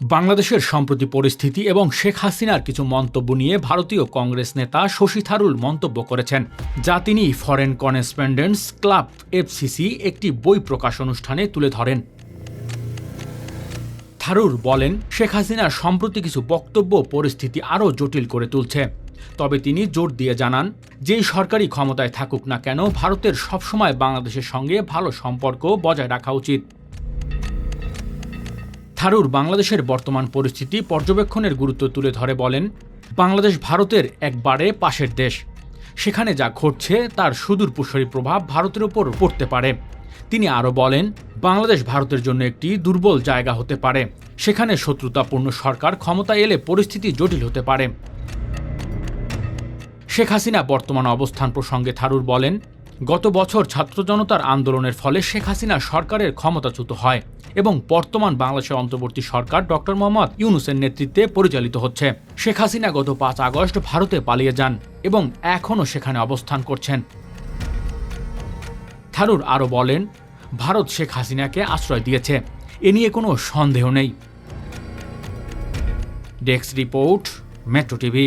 বাংলাদেশের সম্প্রতি পরিস্থিতি এবং শেখ হাসিনার কিছু মন্তব্য নিয়ে ভারতীয় কংগ্রেস নেতা শশী থারুর মন্তব্য করেছেন। যা তিনি ফরেন করেসপন্ডেন্টস ক্লাব এফসিসি একটি বই প্রকাশ অনুষ্ঠানে তুলে ধরেন। থারুর বলেন, শেখ হাসিনার সম্প্রতি কিছু বক্তব্য পরিস্থিতি আরও জটিল করে তুলছে। তবে তিনি জোর দিয়ে জানান, যেই সরকারি ক্ষমতায় থাকুক না কেন, ভারতের সবসময় বাংলাদেশের সঙ্গে ভালো সম্পর্ক বজায় রাখা উচিত। থারুর বাংলাদেশের বর্তমান পরিস্থিতি পর্যবেক্ষণের গুরুত্ব তুলে ধরে বলেন, বাংলাদেশ ভারতের একবারে পাশের দেশ। সেখানে যা ঘটছে তার সুদূর প্রসারী প্রভাব ভারতের ওপর পড়তে পারে। তিনি আরও বলেন, বাংলাদেশ ভারতের জন্য একটি দুর্বল জায়গা হতে পারে। সেখানে শত্রুতাপূর্ণ সরকার ক্ষমতায় এলে পরিস্থিতি জটিল হতে পারে। শেখ হাসিনা বর্তমান অবস্থান প্রসঙ্গে থারুর বলেন গত বছর ছাত্র জনতার আন্দোলনের ফলে শেখ হাসিনা সরকারের ক্ষমতাচ্যুত হয় এবং বর্তমান বাংলাদেশের অন্তর্বর্তী সরকার ডক্টর মোহাম্মদ ইউনুসের নেতৃত্বে পরিচালিত হচ্ছে। শেখ হাসিনা গত পাঁচ আগস্ট ভারতে পালিয়ে যান এবং এখনও সেখানে অবস্থান করছেন। থারুর আরও বলেন, ভারত শেখ হাসিনাকে আশ্রয় দিয়েছে। এ নিয়ে কোনো সন্দেহ নেই। Desk report, metro TV.